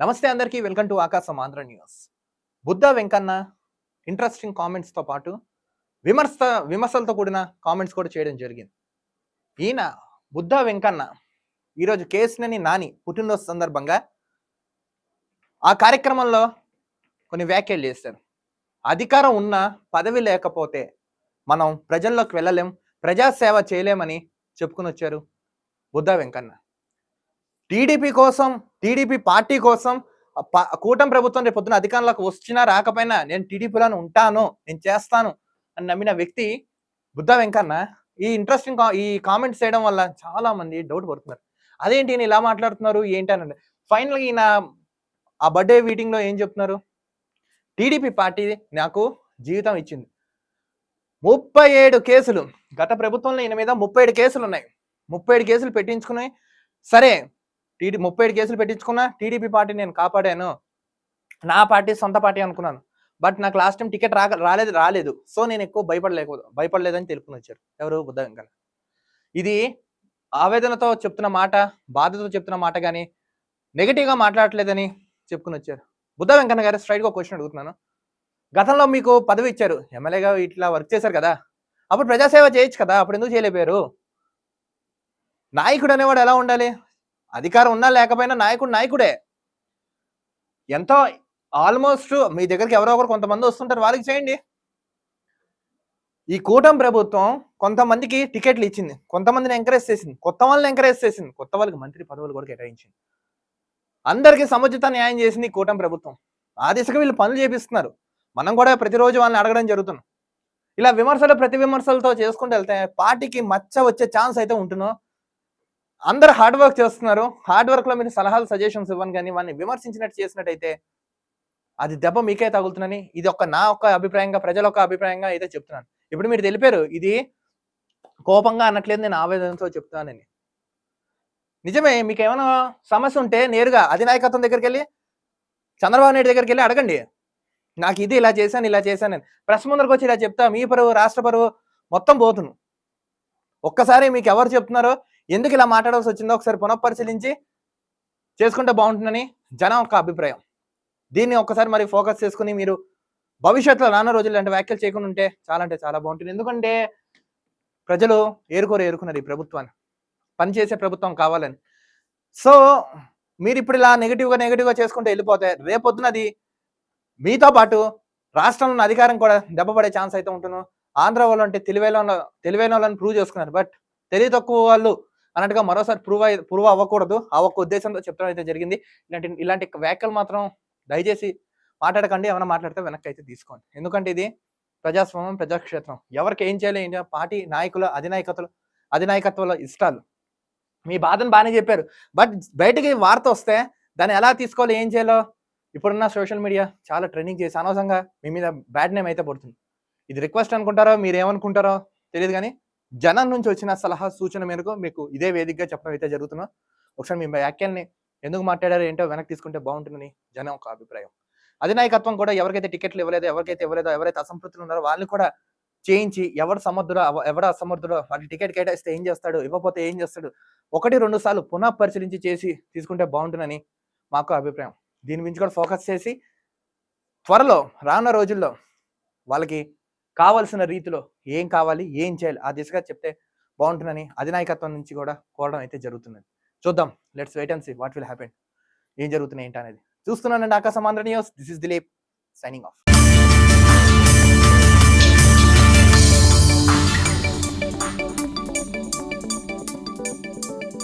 నమస్తే అందరికీ welcome to Akasham Andhra news. Buddha Venkanna interesting కామెంట్స్తో పాటు విమర్శ విమర్శలతో కూడిన కామెంట్స్ కూడా చేయడం జరిగింది. ఈయన బుద్ధ వెంకన్న ఈరోజు కేసునని నాని పుట్టినరోజు సందర్భంగా ఆ కార్యక్రమంలో కొన్ని వ్యాఖ్యలు చేశారు. అధికారం ఉన్న పదవి లేకపోతే మనం ప్రజల్లోకి వెళ్ళలేం ప్రజాసేవ చేయలేమని చెప్పుకుని వచ్చారు బుద్ధ వెంకన్న. టీడీపీ కోసం టీడీపీ పార్టీ కోసం కూటమి ప్రభుత్వం రేపు పొద్దున అధికారంలోకి వచ్చినా రాకపోయినా నేను టీడీపీలోనే ఉంటాను నేను చేస్తాను అని నమ్మిన వ్యక్తి బుద్ధ వెంకన్న ఈ ఇంట్రెస్టింగ్ ఈ కామెంట్స్ చేయడం వల్ల చాలా మంది డౌట్ పడుతున్నారు. అదేంటి ఈయన ఇలా మాట్లాడుతున్నారు ఏంటి అని ఫైనల్గా ఈయన ఆ బర్త్డే మీటింగ్లో ఏం చెప్తున్నారు? టీడీపీ పార్టీ నాకు జీవితం ఇచ్చింది. ముప్పై ఏడు కేసులు గత ప్రభుత్వంలో ఈయన మీద ముప్పై ఏడు కేసులు ఉన్నాయి. ముప్పై ఏడు కేసులు పెట్టించుకుని సరే టీడీ ముప్పై ఏడు కేసులు పెట్టించుకున్నా టీడీపీ పార్టీ నేను కాపాడాను. నా పార్టీ సొంత పార్టీ అనుకున్నాను. బట్ నాకు లాస్ట్ టైం టికెట్ రాక రాలేదు రాలేదు. సో నేను ఎక్కువ భయపడలేక భయపడలేదని తెలుపుకుని వచ్చారు. ఎవరు? బుద్ధ వెంకన్న ఇది ఆవేదనతో చెప్తున్న మాట బాధతో చెప్తున్న మాట కానీ నెగిటివ్గా మాట్లాడట్లేదని చెప్పుకుని వచ్చారు. బుద్ధ వెంకన్న గారు స్ట్రైట్గా క్వశ్చన్ అడుగుతున్నాను. గతంలో మీకు పదవి ఇచ్చారు. ఎమ్మెల్యేగా ఇట్లా వర్క్ చేశారు కదా. అప్పుడు ప్రజాసేవ చేయొచ్చు కదా. అప్పుడు ఎందుకు చేయలేపారు నాయకుడు అనేవాడు ఎలా ఉండాలి? అధికారం ఉన్నా లేకపోయినా నాయకుడు నాయకుడే. ఎంతో ఆల్మోస్ట్ మీ దగ్గరికి ఎవరో ఒకరు కొంతమంది వస్తుంటారు వాళ్ళకి చేయండి. ఈ కూటమి ప్రభుత్వం కొంతమందికి టికెట్లు ఇచ్చింది కొంతమందిని ఎంకరేజ్ చేసింది కొత్త వాళ్ళని ఎంకరేజ్ చేసింది కొత్త వాళ్ళకి మంత్రి పదవులు కూడా కేటాయించింది. అందరికీ సముచిత న్యాయం చేసింది ఈ కూటమి ప్రభుత్వం. ఆ దిశగా వీళ్ళు పనులు చేపిస్తున్నారు. మనం కూడా ప్రతిరోజు వాళ్ళని అడగడం జరుగుతున్నాం ఇలా విమర్శలు ప్రతి విమర్శలతో చేసుకుంటూ వెళ్తే పార్టీకి మచ్చ వచ్చే ఛాన్స్ అయితే ఉంటున్నాం అందరు హార్డ్ వర్క్ చేస్తున్నారు. హార్డ్ వర్క్లో మీరు సలహాలు సజెషన్స్ ఇవ్వను కానీ వాడిని విమర్శించినట్టు చేసినట్టయితే అది దెబ్బ మీకే తగులుతుందని ఇది ఒక నా ఒక అభిప్రాయంగా ప్రజల ఒక అభిప్రాయంగా అయితే చెప్తున్నాను. ఇప్పుడు మీరు తెలిపారు ఇది కోపంగా అనట్లేదు నేను ఆవేదనతో చెప్తానని నిజమే మీకు ఏమైనా సమస్య ఉంటే నేరుగా అధినాయకత్వం దగ్గరికి వెళ్ళి చంద్రబాబు నాయుడు దగ్గరికి వెళ్ళి అడగండి. నాకు ఇది ఇలా చేశాను ఇలా చేశాను నేను ప్రెస్ ముందరకు వచ్చి ఇలా చెప్తా మీ పరువు రాష్ట్ర పరువు మొత్తం పోతును. ఒక్కసారి మీకు ఎవరు చెప్తున్నారో ఎందుకు ఇలా మాట్లాడాల్సి వచ్చిందో ఒకసారి పునఃపరిశీలించి చేసుకుంటే బాగుంటుందని జనం ఒక అభిప్రాయం. దీన్ని ఒక్కసారి మరి ఫోకస్ చేసుకుని మీరు భవిష్యత్తులో రానున్న రోజులు ఇలాంటి వ్యాఖ్యలు చేయకుండా ఉంటే చాలా అంటే చాలా బాగుంటుంది. ఎందుకంటే ప్రజలు ఏరుకోరు ఏరుకున్నారు ఈ ప్రభుత్వాన్ని. పనిచేసే ప్రభుత్వం కావాలని. సో మీరు ఇప్పుడు ఇలా నెగిటివ్గా నెగిటివ్గా చేసుకుంటే వెళ్ళిపోతే రేపొద్దున అది మీతో పాటు రాష్ట్రంలో అధికారం కూడా దెబ్బపడే ఛాన్స్ అయితే ఉంటున్నాను ఆంధ్ర వాళ్ళు అంటే తెలివైన తెలివైన వాళ్ళని ప్రూవ్ చేసుకున్నారు. బట్ తెలివి తక్కువ వాళ్ళు అన్నట్టుగా మరోసారి ప్రూవ్ ప్రూవ్ అవ్వకూడదు. ఆ ఒక్క ఉద్దేశంతో చెప్తాం అయితే జరిగింది. ఇలాంటి ఇలాంటి వ్యాఖ్యలు మాత్రం దయచేసి మాట్లాడకండి. ఏమైనా మాట్లాడితే వెనక్కి అయితే తీసుకోండి. ఎందుకంటే ఇది ప్రజాస్వామ్యం ప్రజాక్షేత్రం. ఎవరికి ఏం చేయాలి? ఏంటి పార్టీ నాయకుల అధినాయకతలు అధినాయకత్వాల ఇష్టాలు. మీ బాధను బాగానే చెప్పారు. బట్ బయటికి వార్త వస్తే దాన్ని ఎలా తీసుకోవాలి? ఏం చేయాలో? ఇప్పుడున్న సోషల్ మీడియా చాలా ట్రెండింగ్ చేసి అనవసరంగా మీ మీద బ్యాడ్ నేమ్ అయితే పడుతుంది. ఇది రిక్వెస్ట్ అనుకుంటారో? మీరు ఏమనుకుంటారో? తెలియదు కానీ జనం నుంచి వచ్చిన సలహా సూచన మేరకు మీకు ఇదే వేదికగా చెప్పడం అయితే జరుగుతున్నా. ఒకసారి మీ వ్యాఖ్యల్ని ఎందుకు మాట్లాడారో ఏంటో వెనక్కి తీసుకుంటే బాగుంటుందని జనం ఒక అభిప్రాయం. అధినాయకత్వం కూడా ఎవరికైతే టికెట్లు ఇవ్వలేదో ఎవరికైతే ఇవ్వలేదో ఎవరైతే అసంతృప్తులు ఉన్నారో వాళ్ళని కూడా చేయించి ఎవరు సమర్థుడో అవ- ఎవరు అసమర్థుడో వాళ్ళకి టికెట్ కేటాయిస్తే ఏం చేస్తాడు ఇవ్వకపోతే ఏం చేస్తాడు ఒకటి రెండు సార్లు పునః పరిశీలించి చేసి తీసుకుంటే బాగుంటుందని మాకు అభిప్రాయం. దీని గురించి కూడా ఫోకస్ చేసి త్వరలో రానున్న రోజుల్లో వాళ్ళకి కావలసిన రీతిలో ఏం కావాలి ఏం చేయాలి ఆ దిశగా చెప్తే బాగుంటుందని అధినాయకత్వం నుంచి కూడా కోరడం అయితే జరుగుతున్నది. చూద్దాం. Let's wait and see what will happen ఏం జరుగుతున్నాయి ఏంటి అనేది చూస్తున్నానండి Akasham Andhra news this is Dilip signing off